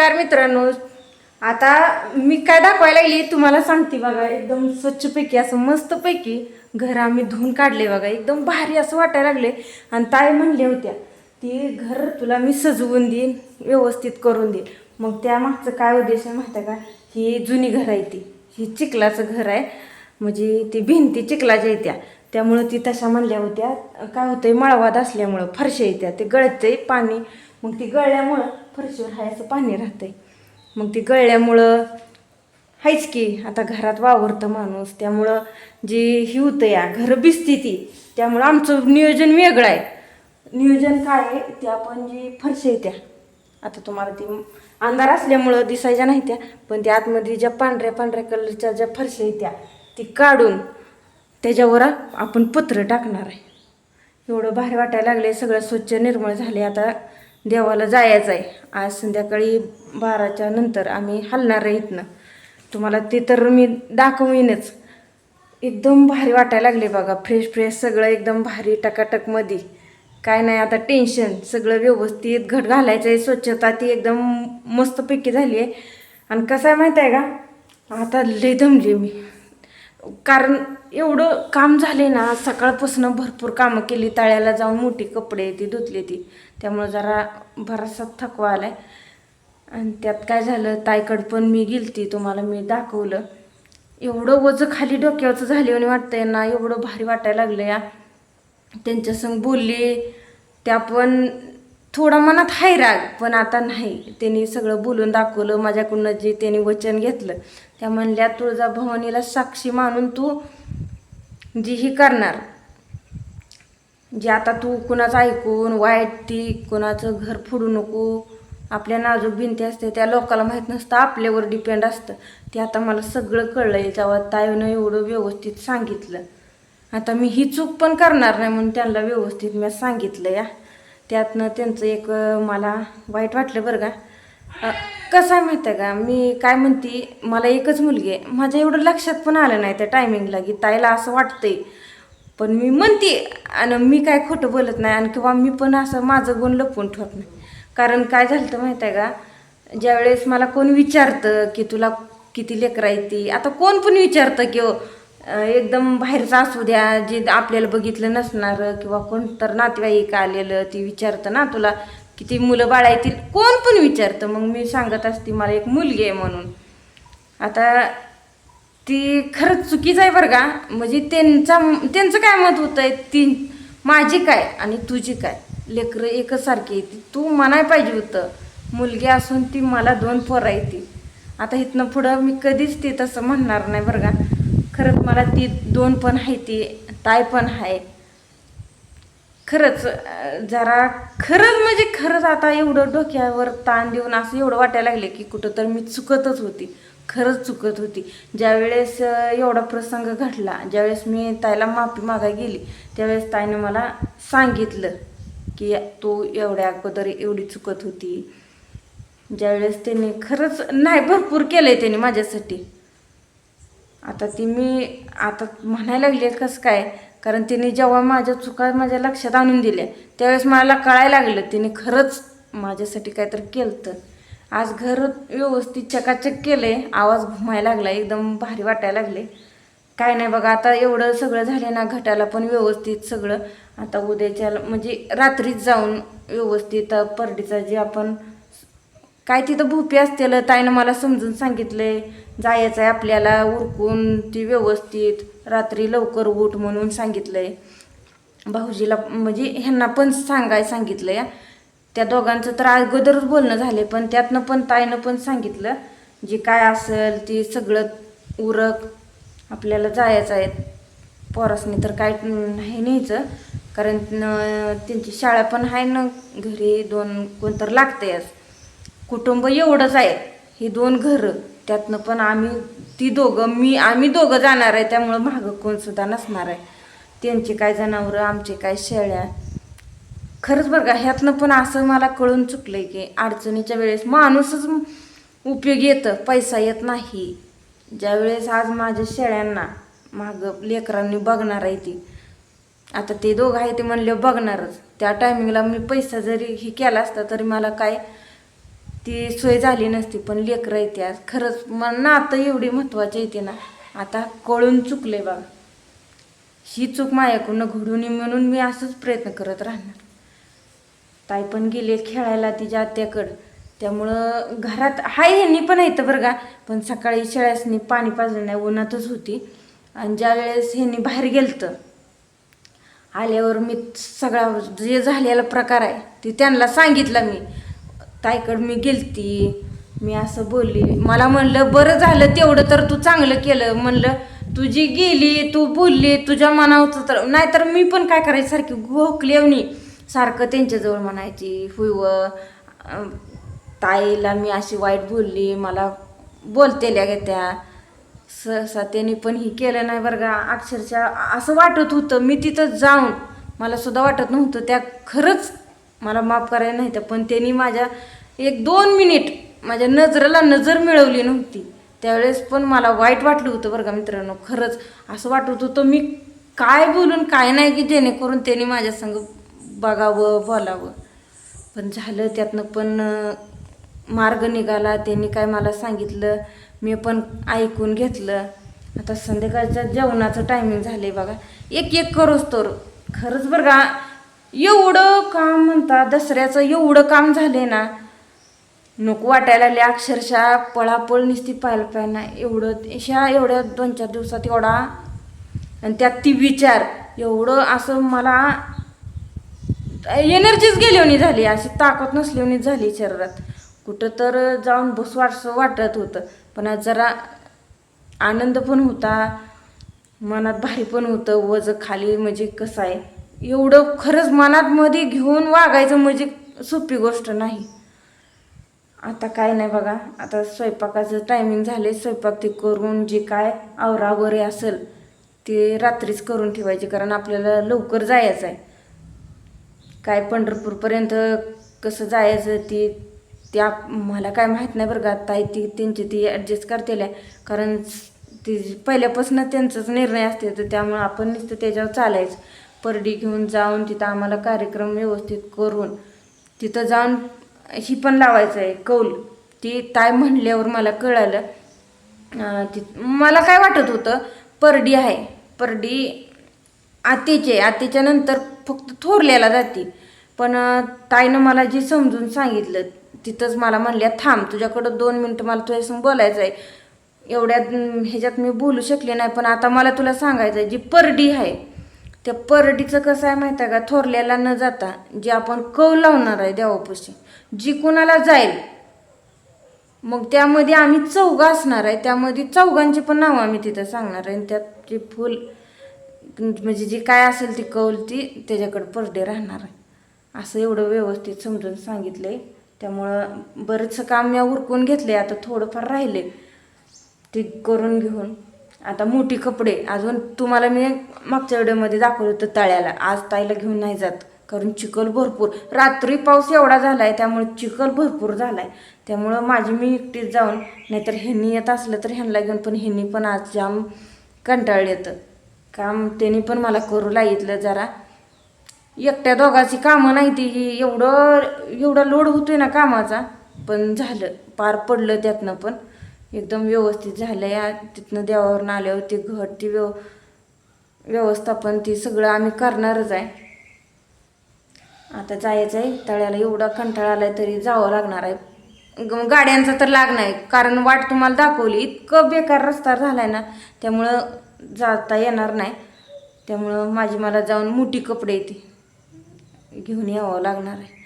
नमस्कार मित्रांनो. आता मी काय दाखवायला लागली तुम्हाला सांगते बघा एकदम स्वच्छपैकी असं मस्तपैकी घर आम्ही धुवून काढले बघा. एकदम भारी असं वाटायला लागले. आणि ताई म्हणल्या होत्या ती घर तुला मी सजवून देईन व्यवस्थित करून देईन. मग त्या मागचं काय उद्देश आहे माहिती आहे का? ही जुनी घर आहे ती. ही चिखलाचं घर आहे. म्हणजे ती भिंती चिखलाच्या येत्या. त्यामुळं ती तशा म्हणल्या होत्या. काय होतंय मळवाद असल्यामुळं फरशा येत्या. ते गळतंय पाणी. मग ती गळल्यामुळं फरशीवर हाय असं पाणी राहतंय. मग ती गळल्यामुळं हायच की आता घरात वावरतं माणूस. त्यामुळं जी ही होतं या घर भिजती ती. त्यामुळं आमचं नियोजन वेगळं आहे. नियोजन काय आहे? ते आपण जी फरशी येत्या आता तुम्हाला ती अंधार असल्यामुळं दिसायच्या नाही त्या पण त्या आतमध्ये ज्या पांढऱ्या पांढऱ्या कलरच्या ज्या फरशा येत्या ती काढून त्याच्यावर आपण पत्र टाकणार आहे. एवढं भारी वाटायला लागले सगळं स्वच्छ निर्मळ झाले आता देवाला जायचं आहे आज संध्याकाळी बाराच्या नंतर आम्ही हलणार आहे इथनं. तुम्हाला ते तर मी दाखवीनच. एकदम भारी वाटायला लागले बघा. फ्रेश फ्रेश सगळं एकदम भारी टकाटकमध्ये काय नाही आता टेन्शन सगळं व्यवस्थित घट घालायचं आहे स्वच्छता ती एकदम मस्तपैकी झाली आहे आणि कसं आहे माहीत आहे का? आता लय दमली मी. कारण एवढं काम झाले ना सकाळपासून भरपूर कामं केली तळ्याला जाऊन मोठी कपडे ती धुतली ती. त्यामुळं जरा बराचसा थकवा आलाय. आणि त्यात काय झालं तायकड पण मी गेलती तुम्हाला मी दाखवलं. एवढं वजं खाली डोक्यावरचं झाले आणि वाटतंय ना एवढं भारी वाटायला लागलं या. त्यांच्या संग त्या पण थोडा मनात हाय राग पण आता नाही. त्यांनी सगळं बोलून दाखवलं माझ्याकडून जे त्यांनी वचन घेतलं त्या म्हणल्या तुळजाभवानीला साक्षी मानून तू जी ही करणार. जे आता तू कुणाचं ऐकून वाईट ती कुणाचं घर फोडू नको. आपल्या नाजूक भिंती असते त्या लोकाला माहीत नसतं आपल्यावर डिपेंड असतं. ते आता मला सगळं कळलंय जेव्हा ताईनं एवढं व्यवस्थित सांगितलं. आता मी ही चूक पण करणार नाही म्हणून त्यांना व्यवस्थित मी सांगितलं या. त्यातनं त्यांचं एक मला वाईट वाटलं बरं का. कसा कसं आहे माहिती आहे का मी काय म्हणते मला एकच मुलगी आहे. माझ्या एवढं लक्षात पण आलं नाही त्या टायमिंगला की ताईला असं वाटतंय. पण मी म्हणते आणि मी काय खोटं बोलत नाही आणि किंवा मी पण असं माझं गुण लपवून ठेवत नाही. कारण काय झालं तर माहीत आहे का ज्यावेळेस मला कोण विचारतं की तुला किती लेकरं आहे ती आता कोण पण विचारतं की एकदम बाहेरचं असू द्या जे आपल्याला बघितलं नसणार किंवा कोण तर नातेवाईक आलेलं ती विचारतं ना तुला किती मुलं बाळ येतील कोण पण विचारतं. मग मी सांगत असते मला एक मुलगी आहे म्हणून. आता ती खरंच चुकीचं आहे बरं का. म्हणजे त्यांचा त्यांचं काय मत होतं आहे ती माझी काय आणि तुझी काय? लेकरं एकसारखी येते तू. म्हणाय पाहिजे होतं मुलगी असून ती मला दोन पोरं येते आता इथनं पुढं मी कधीच ती तसं म्हणणार नाही बरं का. खरंच मला ती दोन पण आहे ती ताय पण आहे. खरंच जरा खरंच म्हणजे खरंच आता एवढं डोक्यावर ताण देऊन असं एवढं वाटायला लागले की कुठं तर मी चुकतच होती. खरंच चुकत होती. ज्यावेळेस एवढा प्रसंग घडला ज्यावेळेस मी ताईला माफी मागाय गेली त्यावेळेस ताईनं मला सांगितलं की तू एवढ्या अगोदर एवढी चुकत होती. ज्यावेळेस त्यांनी खरंच नाही भरपूर केलं आहे त्यांनी माझ्यासाठी. आता ती मी आता म्हणायला लागली कसं काय? कारण तिने जेव्हा माझ्या चुका माझ्या लक्षात आणून दिल्या त्यावेळेस मला कळायला लागलं तिने खरंच माझ्यासाठी काहीतरी केलं तर आज घर व्यवस्थित चकाचक केलंय आवाज घुमायला लागला एकदम भारी वाटायला लागले काय नाही बघा आता एवढं सगळं झालं ना घटाला पण व्यवस्थित सगळं. आता उद्याच्या म्हणजे रात्रीच जाऊन व्यवस्थित परडीचा जे आपण काय तिथं भूपी असतील ताईनं मला समजून सांगितलंय जायचं आहे आपल्याला उरकून ती व्यवस्थित रात्री लवकर उठ म्हणून सांगितलंय. भाऊजीला म्हणजे ह्यांना पण सांगाय सांगितलं त्या दोघांचं तर अगोदरच बोलणं झाले पण त्यातनं पण ताईनं पण सांगितलं जे काय असेल ती सगळं उरक आपल्याला जायचं आहे पोरासनी तर काय नाही न्यायचं कारण त्यांची शाळा पण आहे ना घरी दोन कोण तर लागतंयच. कुटुंब एवढंच आहे. ही दोन घरं त्यातनं पण आम्ही ती दोघं मी आम्ही दोघं जाणार आहे त्यामुळं मागं कोण सुद्धा नसणार आहे. त्यांचे काय जनावरं आमचे काय शेळ्या. खरंच बघा ह्यातनं पण असं मला कळून चुकलंय की अडचणीच्या वेळेस माणूसच उपयोग येतं पैसा येत नाही. ज्यावेळेस आज माझ्या शेळ्यांना मागं लेकरांनी बघणार आहे ती आता ते दोघं आहे ते म्हणले बघणारच. त्या टायमिंगला मी पैसा जरी हे केला असता तरी मला काय ती सोय झाली नसती पण लेकरं येते खरंच मग ना आता एवढी महत्त्वाची येते ना आता कळून चुकले बाबा ही चूक माझ्याकडून घडून नये म्हणून मी असंच प्रयत्न करत राहणार. ताई पण गेले खेळायला तिच्या आत्याकडं. त्यामुळं घरात हाय ह्यांनी पण येतं बरं का. पण सकाळी शेळ्यासनी पाणी पाजलं नाही उन्हातच होती. आणि ज्या वेळेस ह्यांनी बाहेर गेलतं आल्यावर मी सगळा जे झालेला प्रकार आहे ते त्यांना सांगितलं मी. ताईकडं मी गेलती मी असं बोलली मला म्हणलं बरं झालं तेवढं तर तू चांगलं केलं. म्हणलं तुझी गेली तू बोलली तुझ्या मनावचं तर नाहीतर मी पण काय करायची? सारखी घोकलेवणी सारखं त्यांच्याजवळ म्हणायची हुईव ताईला मी अशी वाईट बोलली मला बोलतेल्या गे त्या. सहसा त्यांनी पण ही केलं नाही बरं का. अक्षरशः असं वाटत होतं मी तिथं जाऊन मला सुद्धा वाटत नव्हतं त्या खरंच मला माफ करायला नाही तर पण त्यांनी माझ्या एक दोन मिनिट माझ्या नजरेला नजर मिळवली नव्हती. त्यावेळेस पण मला वाईट वाटलं होतं बरं का मित्रांनो. खरंच असं वाटत होतं मी काय बोलून काय नाही की जेणेकरून त्यांनी माझ्या संग बघावं बोलावं. पण झालं त्यातनं पण मार्ग निघाला. त्यांनी काय मला सांगितलं मी पण ऐकून घेतलं. आता संध्याकाळच्या जेवणाचं टायमिंग झालं आहे बघा. एक एक करोच तर. खरंच बरं का एवढं काम म्हणता दसऱ्याचं एवढं काम झाले ना नको वाटायला लागले. अक्षरशः पळापळ नुसती पाहायला पाहिजे ना एवढं ह्या एवढ्या दोन चार दिवसात एवढा आणि त्यात ती विचार एवढं असं मला एनर्जीच गेल्यावनी झाली अशी ताकद नसल्यावनी झाली शरीरात. कुठं तर जाऊन बस वाटसं वाटत होतं पण आज जरा आनंद पण होता मनात भारी पण होतं वज खाली म्हणजे कसं आहे? एवढं खरंच मनात मध्ये घेऊन वागायचं म्हणजे सोपी गोष्ट नाही. आता काय नाही बघा आता स्वयंपाकाचं टायमिंग झाले स्वयंपाक ते करून जे काय आवरा वगैरे असेल ते रात्रीच करून ठेवायचे कारण आपल्याला लवकर जायचं आहे. काय पंढरपूरपर्यंत कसं जायचं ती त्या मला काय माहीत नाही बरं का ताई ती त्यांची ती ॲडजस्ट करतील कारण ती पहिल्यापासून त्यांचाच निर्णय असते तर त्यामुळं आपण नुसतं त्याच्यावर चालायचं. परडी घेऊन जाऊन तिथं आम्हाला कार्यक्रम व्यवस्थित करून तिथं जाऊन ही पण लावायचं आहे कौल. ती ताई म्हणल्यावर मला कळालं. अं, ती मला काय वाटत होतं परडी आहे. परडी आतेचे आतीच्या नंतर फक्त थोरल्याला जाते. पण ताईनं मला जे समजून सांगितलं तिथंच मला म्हणल्या थांब तुझ्याकडं दोन मिनटं मला तुझ्यासंग बोलायचं आहे. एवढ्यात ह्याच्यात मी बोलू शकले नाही पण आता मला तुला सांगायचं आहे जी परडी आहे त्या परडीचं कसं आहे माहिती आहे का? थोरल्याला न जाता जे आपण कौ लावणार आहे देवापाशी जी कुणाला जाईल मग त्यामध्ये आम्ही चौघं असणार आहे. त्यामध्ये चौघांची पण नावं आम्ही तिथं सांगणार आहे. आणि त्यात जे फुल म्हणजे जी काय असेल ती कौल ती त्याच्याकडे परडे राहणार आहे. असं एवढं व्यवस्थित समजून सांगितलंय. त्यामुळं बरंचसं काम मी उरकून घेतले आता थोडंफार राहिले ते करून घेऊन. आता मोठी कपडे अजून तुम्हाला मी मागच्या व्हिडिओमध्ये दाखवलं होतं तळ्याला. आज ताईला घेऊन नाही जात कारण चिखल भरपूर. रात्री पाऊस एवढा झाला आहे त्यामुळे चिखल भरपूर झाला आहे त्यामुळं माझी मी एकटीच जाऊन नाहीतर ह्यांनी येत असलं तर ह्यांना घेऊन पण ह्यांनी पण आज जाम कंटाळलं येतं. काम त्यांनी पण मला करू लागितलं जरा. एकट्या दोघाची कामं नाही ती ही एवढं एवढा लोड होतोय ना कामाचा पण झालं. पार पडलं त्यातनं पण. एकदम व्यवस्थित झालं या तिथनं देवावरून आल्यावर ती घट ती व्यव व्यवस्थापन ती सगळं आम्ही करणारच आहे. आता जायचं आहे. तळ्याला एवढा कंटाळा आलाय तरी जावं लागणार आहे. ग- गाड्यांचा तर लागणार आहे कारण वाट तुम्हाला दाखवली इतकं बेकार रस्ता झालाय ना त्यामुळं जाता येणार नाही. त्यामुळं माझी मला जाऊन मोठी कपडे येते घेऊन यावं लागणार आहे.